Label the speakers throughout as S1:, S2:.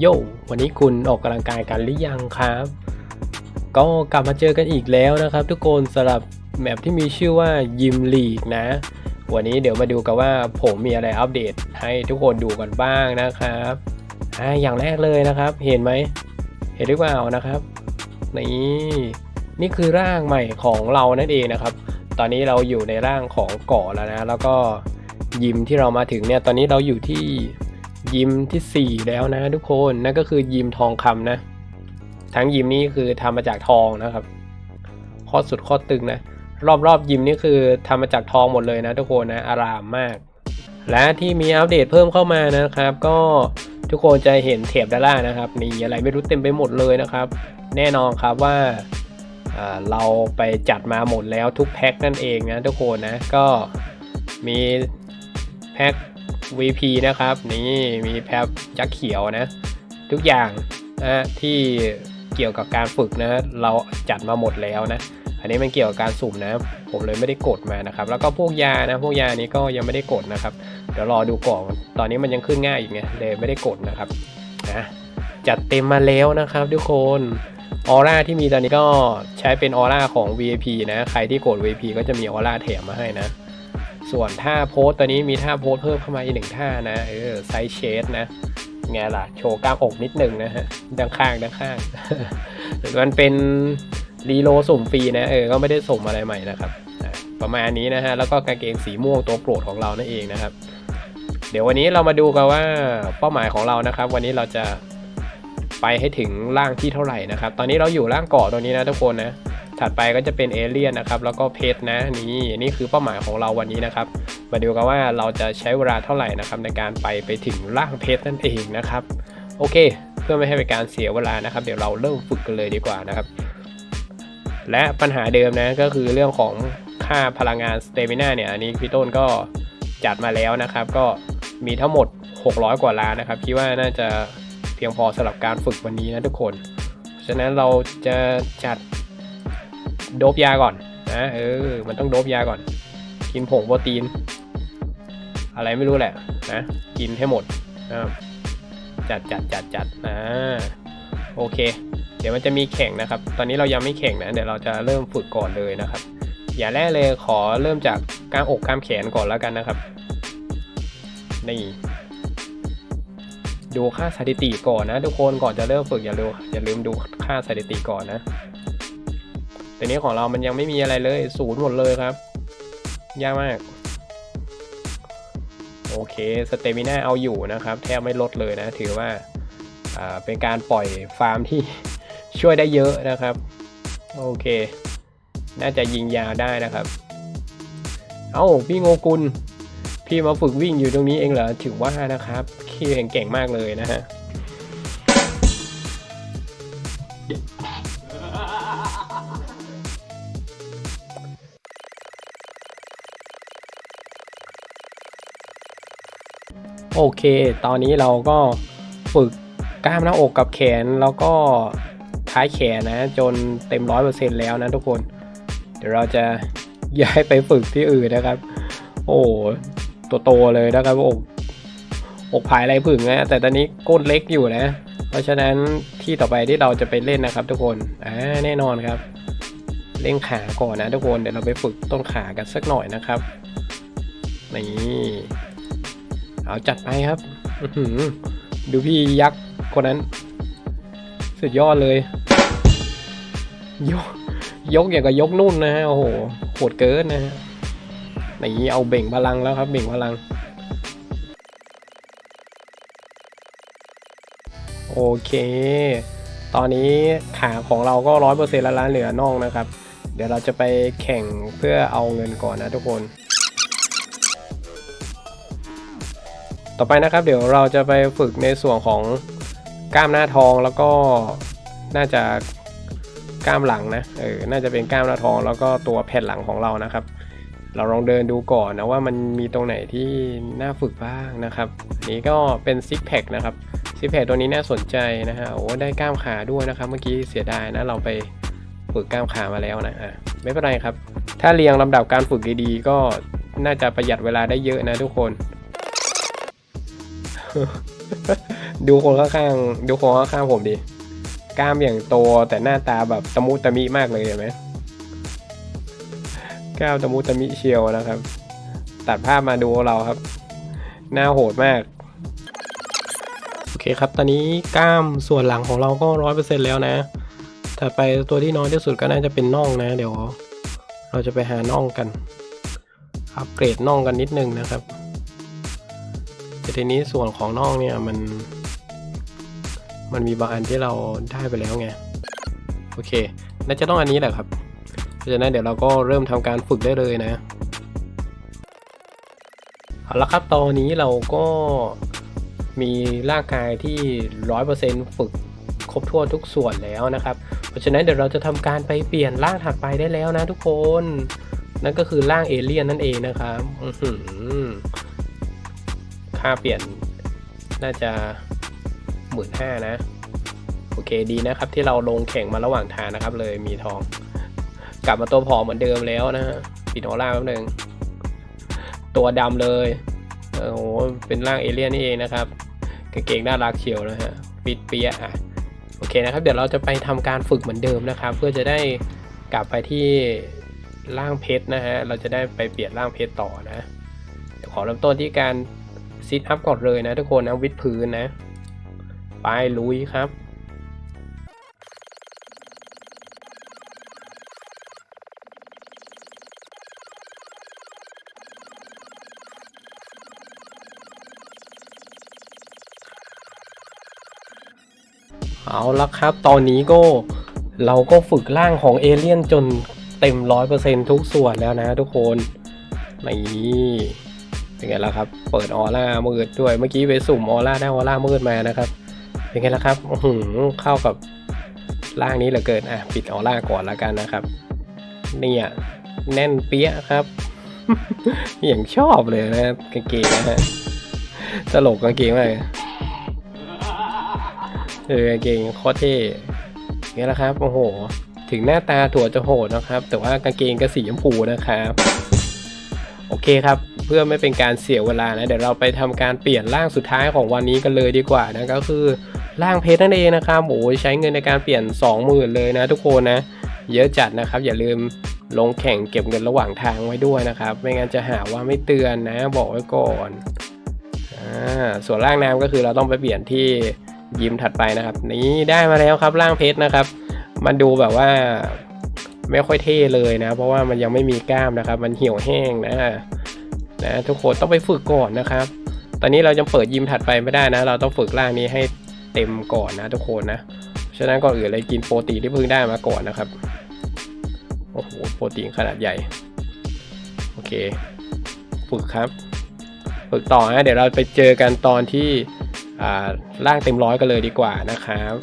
S1: โยวันนี้คุณออกกำลังกายกันหรือยังครับ ก็กลับมาเจอกันอีกแล้วนะครับ ทุกคนสำหรับแมปที่มีชื่อว่ายิมลีกนะ วันนี้เดี๋ยวมาดูกันว่าผมมีอะไรอัปเดตให้ทุกคนดูกันบ้างนะครับอ่าอย่างแรกเลยนะครับ เห็นไหม เห็นหรือเปล่านะครับนี่นี่คือร่างใหม่ของเรานั่นเองนะครับ ตอนนี้เราอยู่ในร่างของเกาะแล้วนะ แล้วก็ยิมที่เรามาถึงเนี่ย ตอนนี้เราอยู่ที่ ยิมทีสี่ 4 แล้วนะทุกคนนั่นก็คือยิมทองคำนะ ทั้งยิมนี้คือทำมาจากทองนะครับข้อสุดข้อตึงนะรอบรอบยิมนี่คือทำมาจากทองหมดเลยนะทุกคนนะอารามมาก และที่มีอัปเดตเพิ่มเข้ามานะครับ ก็ทุกคนจะเห็นเทปด้านล่างนะครับมีอะไรไม่รู้เต็มไปหมดเลยนะครับ แน่นอนครับว่าอ่าเราไปจัดมาหมดแล้วทุกแพ็คนั่นเองนะทุกคนนะก็มีแพ็ค VP นะครับ นี่มีแพ็คยักษ์เขียวนะ ทุกอย่างนะที่เกี่ยวกับการฝึกนะเราจัดมาหมดแล้วนะ อันนี้มันเกี่ยวกับการสุ่มนะ ผมเลยไม่ได้กดมานะครับ แล้วก็พวกยานะ พวกยานี้ก็ยังไม่ได้กดนะครับ เดี๋ยวรอดูกล่อนตอนนี้มันยังขึ้นง่ายอีกไงเลยไม่ได้กดนะครับนะจัดเต็มมาแล้วนะครับทุกคนออร่าที่มีตอนนี้ก็ใช้เป็นออร่าของ VIP นะ ใครที่กด VIP ก็จะมีออร่าแถมมาให้นะ ส่วนท่าโพสต์ตอนนี้มีท่าโพสเพิ่มเข้ามาอีกหนึ่งท่านะเออไซส์เชดนะไงล่ะ โชว์กล้ามอกนิดหนึ่งนะฮะด้านข้างด้านข้างมันเป็นรีโลสุ่มฟรีนะเออก็ไม่ได้สุ่มอะไรใหม่นะครับประมาณนี้นะฮะแล้วก็กางเกงสีม่วงตัวโปรดของเรานั่นเองนะครับ เดี๋ยววันนี้เรามาดูกันว่าเป้าหมายของเรานะครับ วันนี้เราจะไปให้ถึงร่างที่เท่าไหร่นะครับ ตอนนี้เราอยู่ร่างเกาะตัวนี้นะทุกคนนะ ถัดไปก็จะเป็นเอเลี่ยนนะครับ แล้วก็เพชรนะนี่นี่คือเป้าหมายของเราวันนี้นะครับ มาดูกันว่าเราจะใช้เวลาเท่าไหร่นะครับ ในการไปไปถึงร่างเพชรนั่นเองนะครับ โอเค เพื่อไม่ให้เป็นการเสียเวลานะครับ เดี๋ยวเราเริ่มฝึกกันเลยดีกว่านะครับ และปัญหาเดิมนะก็คือเรื่องของค่าพลังงานสเตมิน่าเนี่ยอันนี้พี่ต้นก็จัดมาแล้วนะครับ ก็มีทั้งหมด 600 กว่าล้านนะครับคิดว่าน่าจะเพียงพอสำหรับการฝึกวันนี้นะทุกคนเพราะฉะนั้นเราจะจัด โดบยาก่อนนะเออ มันต้องโดบยาก่อน กินผงโปรตีน อะไรไม่รู้แหละนะกินให้หมดนะจัดจัดจัดจัดอ่าโอเค เดี๋ยวมันจะมีแข่งนะครับ ตอนนี้เรายังไม่แข่งนะเดี๋ยวเราจะเริ่มฝึกก่อนเลยนะครับ อย่าแรกเลยขอเริ่มจากกล้ามอกกล้ามแขนก่อนแล้วกันนะครับนี่ดูค่าสถิติก่อนนะทุกคนก่อนจะเริ่มฝึกอย่าลืมอย่าลืมดูค่าสถิติก่อนนะ แต่นี้ของเรามันยังไม่มีอะไรเลยศูนย์หมดเลยครับ ยากมาก โอเคสเตมิน่าเอาอยู่นะครับ แทบไม่ลดเลยนะ ถือว่าาเป็นการปล่อยฟาร์มที่ช่วยได้เยอะนะครับ โอเค น่าจะยิงยาวได้นะครับ เอ้าพี่โงกุล พี่มาฝึกวิ่งอยู่ตรงนี้เองเหรอถือว่านะครับพี่เก่งมากเลยนะฮะ โอเค ตอนนี้เราก็ฝึกกล้ามหน้าอกกับแขนแล้วก็ท้ายแขนนะ จนเต็มร้อยเปอร์เซ็นแล้วนะทุกคน เดี๋ยวเราจะย้ายไปฝึกที่อื่นนะครับ โอ้ตัวโตเลยนะครับอกอกผายไรผึ่งนะแต่ตอนนี้ก้นเล็กอยู่นะ เพราะฉะนั้นที่ต่อไปที่เราจะไปเล่นนะครับ ทุกคนอ่าแน่นอนครับ เล่นขาก่อนนะทุกคนเดี๋ยวเราไปฝึกต้นขากันสักหน่อยนะครับนี่ เอาจัดไปครับอื้อหือดูพี่ยักษ์คนนั้น สุดยอดเลย ยกยกอย่างกับยกนุ่นนะฮะโอ้โหโหดเกินนะฮะนี่เอาเบ่งพลังแล้วครับ เบ่งพลัง โอเค ตอนนี้ขาของเราก็ร้อยเปอร์เซ็นต์แล้วละเหลือน่องนะครับ เดี๋ยวเราจะไปแข่งเพื่อเอาเงินก่อนนะทุกคน ต่อไปนะครับ เดี๋ยวเราจะไปฝึกในส่วนของกล้ามหน้าท้องแล้วก็น่าจะกล้ามหลังนะเออน่าจะเป็นกล้ามหน้าท้องแล้วก็ตัวแผ่นหลังของเรานะครับ เราลองเดินดูก่อนนะว่ามันมีตรงไหนที่น่าฝึกบ้างนะครับนี้ก็เป็นซิกแพคนะครับซิกแพคตัวนี้น่าสนใจนะฮะโอ้ได้กล้ามขาด้วยนะครับ เมื่อกี้เสียดายนะเราไปฝึกกล้ามขามาแล้วนะอะไม่เป็นไรครับ ถ้าเรียงลำดับการฝึกดีๆ ก็น่าจะประหยัดเวลาได้เยอะนะทุกคน ดูคนข้างๆดูคนข้างๆผมดิกล้ามอย่างโตแต่หน้าตาแบบตะมุตะมิมากเลยเห็นไหมกล้ามตะมุตะมิเชียวนะครับ ตัดภาพมาดูเราครับ หน้าโหดมากโอเคครับ ตอนนี้กล้ามส่วนหลังของเราก็ร้อยเปอร์เซ็นแล้วนะถัดไปตัวที่น้อยที่สุดก็น่าจะเป็นน่องนะ เดี๋ยว เราจะไปหาน่องกัน อัปเกรดน่องกันนิดนึงนะครับ แต่ทีนี้ส่วนของน่องเนี่ยมัน มันมีบางอันที่เราได้ไปแล้วไง โอเค น่าจะต้องอันนี้แหละครับ เพราะฉะนั้นเดี๋ยวเราก็เริ่มทำการฝึกได้เลยนะ เอาละครับ ตอนนี้เราก็มีร่างกายที่ร้อยเปอร์เซ็นฝึกครบถ้วทุกส่วนแล้วนะครับ เพราะฉะนั้นเดี๋ยวเราจะทำการไปเปลี่ยนร่างถัดไปได้แล้วนะทุกคน นั่นก็คือร่างเอเลี่ยนนั่นเองนะครับอื ค่าเปลี่ยนน่าจะหมื่นห้านะ โอเคดีนะครับที่เราลงแข่งมาระหว่างทางนะครับ เลยมีทอง กลับมาตัวผอมเหมือนเดิมแล้วนะฮะปิดหัวล่าแป๊บนึงตัวดำเลย โอ้โห เป็นร่างเอเลี่ยนนี่เองนะครับกางเกงน่ารักเชียวนะฮะปิดเปียอะโอเคนะครับ เดี๋ยวเราจะไปทำการฝึกเหมือนเดิมนะครับ เพื่อจะได้กลับไปที่ร่างเพชรนะฮะ เราจะได้ไปเปลี่ยนร่างเพชรต่อนะขอเริ่มต้นที่การ ซิทอัพก่อนเลยนะทุกคนนะวิดพื้นนะ ไปลุยครับเอาละครับ ตอนนี้ก็เราก็ฝึกร่างของเอเลี่ยนจนเต็มร้อยเปอร์เซ็นทุกส่วนแล้วนะทุกคน นี่ เป็นไงล่ะครับ เปิดออร่ามืดด้วย เมื่อกี้ไปสุ่มออร่าได้ออร่ามืดมานะครับ เป็นไงล่ะครับอื้อหือเข้ากับร่างนี้เหลือเกิน อะ ปิดออร่าก่อนแล้วกันนะครับ เนี่ยแน่นเปี้ยครับ อย่างชอบเลยนะกางเกงนะฮะตลกกางเกงมากเลยเออกางเกงโคตรเท่นี่แหละครับ โอ้โห ถึงหน้าตาถั่วจะโหดนะครับ แต่ว่ากางเกงก็สีชมพูนะครับ โอเคครับ เพื่อไม่เป็นการเสียเวลานะ เดี๋ยวเราไปทำการเปลี่ยนร่างสุดท้ายของวันนี้กันเลยดีกว่านะก็คือร่างเพชรนั่นเองนะครับโอ้ใช้เงินในการเปลี่ยน 20,000 เลยนะทุกคนนะ เยอะจัดนะครับ อย่าลืมลงแข่งเก็บเงินระหว่างทางไว้ด้วยนะครับ ไม่งั้นจะหาว่าไม่เตือนนะ บอกไว้ก่อนอ่าส่วนร่างน้ำก็คือเราต้องไปเปลี่ยนที่ยิมถัดไปนะครับ นี่ได้มาแล้วครับร่างเพชรนะครับ มันดูแบบว่า ไม่ค่อยเท่เลยนะ เพราะว่ามันยังไม่มีกล้ามนะครับ มันเหี่ยวแห้งนะนะทุกคนต้องไปฝึกก่อนนะครับ ตอนนี้เราจะเปิดยิมถัดไปไม่ได้นะ เราต้องฝึกร่างนี้ให้เต็มก่อนนะทุกคนนะฉะนั้นก่อนอื่นเลยกินโปรตีนที่เพิ่งได้มาก่อนนะครับโอ้โหโปรตีนขนาดใหญ่โอเค ฝึกครับฝึกต่อนะเดี๋ยวเราไปเจอกันตอนที่อ่าร่างเต็มร้อยกันเลยดีกว่านะครับ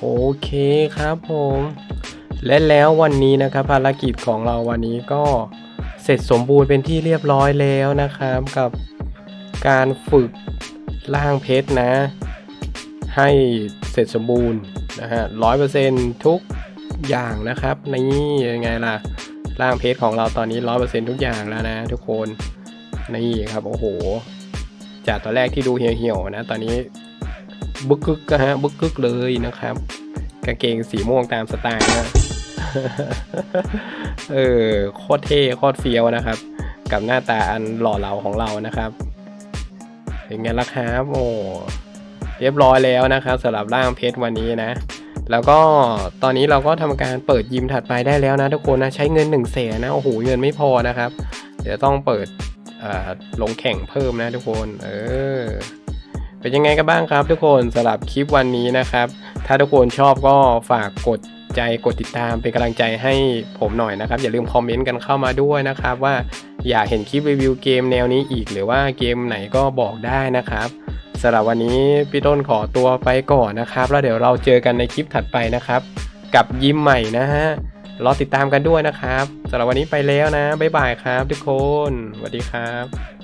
S1: โอเคครับผม และแล้ววันนี้นะครับภารกิจของเราวันนี้ก็เสร็จสมบูรณ์เป็นที่เรียบร้อยแล้วนะครับกับการฝึกร่างเพชรนะ ให้เสร็จสมบูรณ์นะฮะร้อยเปอร์เซ็นทุกอย่างนะครับนี่ยังไงล่ะร่างเพชรของเราตอนนี้ร้อยเปอร์เซ็นทุกอย่างแล้วนะทุกคนนี่ครับโอ้โห จากตอนแรกที่ดูเหี่ยวๆนะ ตอนนี้ บึกกึกนะฮะบึกกึกเลยนะครับ กางเกงสีม่วงตามสไตล์นะเออโคตรเท่โคตรเฟี้ยวนะครับ กับหน้าตาอันหล่อเหลาของเรานะครับเป็นไงล่ะครับโอ้เรียบร้อยแล้วนะครับสำหรับร่างเพชรวันนี้นะ แล้วก็ตอนนี้เราก็ทำการเปิดยิมถัดไปได้แล้วนะทุกคนนะใช้เงิน1นึ่งแสนนะโอ้โหเงินไม่พอนะครับ เดี๋ยวต้องเปิดลงแข่งเพิ่มนะทุกคน เออ เป็นยังไงกันบ้างครับ ทุกคนสำหรับคลิปวันนี้นะครับ ถ้าทุกคนชอบก็ฝากกดใจกดติดตามเป็นกำลังใจให้ผมหน่อยนะครับ อย่าลืมคอมเมนต์กันเข้ามาด้วยนะครับ ว่าอยากเห็นคลิปรีวิวเกมแนวนี้อีก หรือว่าเกมไหนก็บอกได้นะครับสำหรับวันนี้พี่ต้นขอตัวไปก่อนนะครับ แล้วเดี๋ยวเราเจอกันในคลิปถัดไปนะครับ กับยิมใหม่นะฮะรอติดตามกันด้วยนะครับสำหรับวันนี้ไปแล้วนะบ๊ายบายครับ ทุกคนสวัสดีครับ